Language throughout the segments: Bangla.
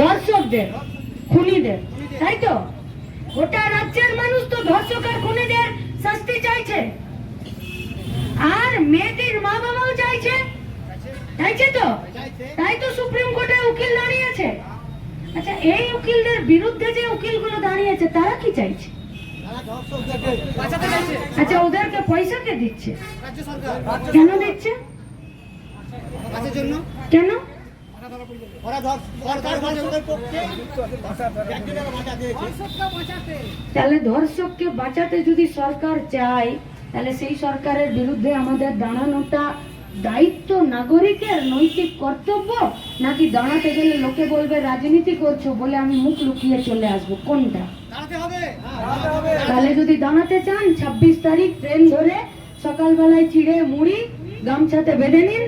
ধর্ষকদের খুনিদের তাই তো? গোটা রাজ্যের মানুষ তো ধর্ষক আর খুনিদের শাস্তি চাইছে। আর মেয়েদের মা বাবাও চাইছে। চাইছে তো? তাই তো সুপ্রিম কোর্টে উকিল দাঁড়িয়েছে। আচ্ছা এই উকিলদের বিরুদ্ধে যে উকিলগুলো দাঁড়িয়েছে তারা কি চাইছে? আচ্ছা ওদেরকে পয়সা কে দিচ্ছে? কেন দিচ্ছে? কেন? তাহলে ধর্ষককে বাঁচাতে যদি সরকার চায় তাহলে সেই সরকারের বিরুদ্ধে আমাদের দাঁড়ানোটা দায়িত্ব নাগরিকের নৈতিক কর্তব্য নাকি দাঁড়াতে গেলে লোকে বলবে রাজনীতি করছ বলে আমি মুখ লুকিয়ে চলে আসব? কোনটা? তাহলে যদি দাঁড়াতে চান ছাব্বিশ তারিখ ট্রেন ধরে সকালবেলায় চিড়ে মুড়ি গামছাতে বেঁধে নিন।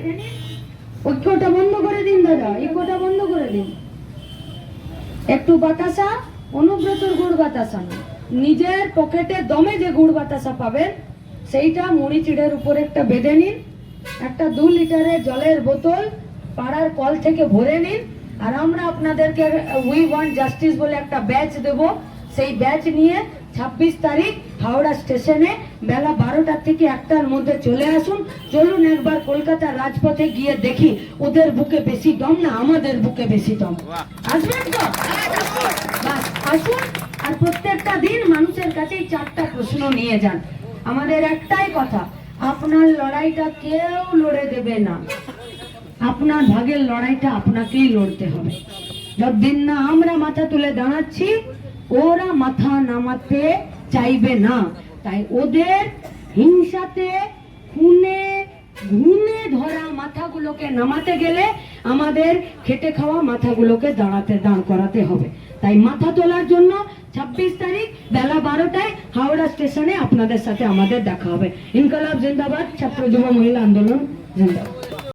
ঐক্যটা বন্ধ করে দিন, দাদা ঐক্যটা বন্ধ করে দিন। একটু বাতাসা, অনুব্রতর গুড় বাতাসা নিজের পকেটে দমে যে গুড় বাতাসা পাবেন, সেইটা মুড়ি চিড়ের উপরে একটা বেঁধে নিন, একটা দু লিটারের জলের বোতল পাড়ার কল থেকে ভরে নিন, আর আমরা আপনাদেরকে উই ওয়ান্ট জাস্টিস বলে একটা ব্যাচ দেব। সেই ব্যাচ নিয়ে ছাব্বিশ তারিখ হাওড়া স্টেশনে বেলা বারোটার থেকে একটার মধ্যে চলে আসুন। চলুন একবার কলকাতার রাজপথে গিয়ে দেখি ওদের বুকে বেশি দম না আমাদের বুকে বেশি দম? আসবেন তো? আসুন। আর প্রত্যেকটা দিন মানুষের কাছে এই চারটা প্রশ্ন নিয়ে যান। আমাদের একটাই কথা আপনার লড়াইটা কেউ লড়ে দেবে না। আপনার ভাগের লড়াইটা আপনাকেই লড়তে হবে। যতদিন না আমরা মাথা তুলে দাঁড়াচ্ছি ওরা মাথা নামাতে চাইবে না। তাই ওদের হিংসাতে খুনে, ঘুনে ধরা মাথাগুলোকে নামাতে গেলে আমাদের খেটে খাওয়া মাথাগুলোকে দাঁড়াতে, দাঁড় করাতে হবে। তাই মাথা তোলার জন্য ছাব্বিশ তারিখ বেলা বারোটায় হাওড়া স্টেশনে আপনাদের সাথে আমাদের দেখা হবে। ইনকলাব জিন্দাবাদ, ছাত্র যুব মহিলা আন্দোলন জিন্দাবাদ।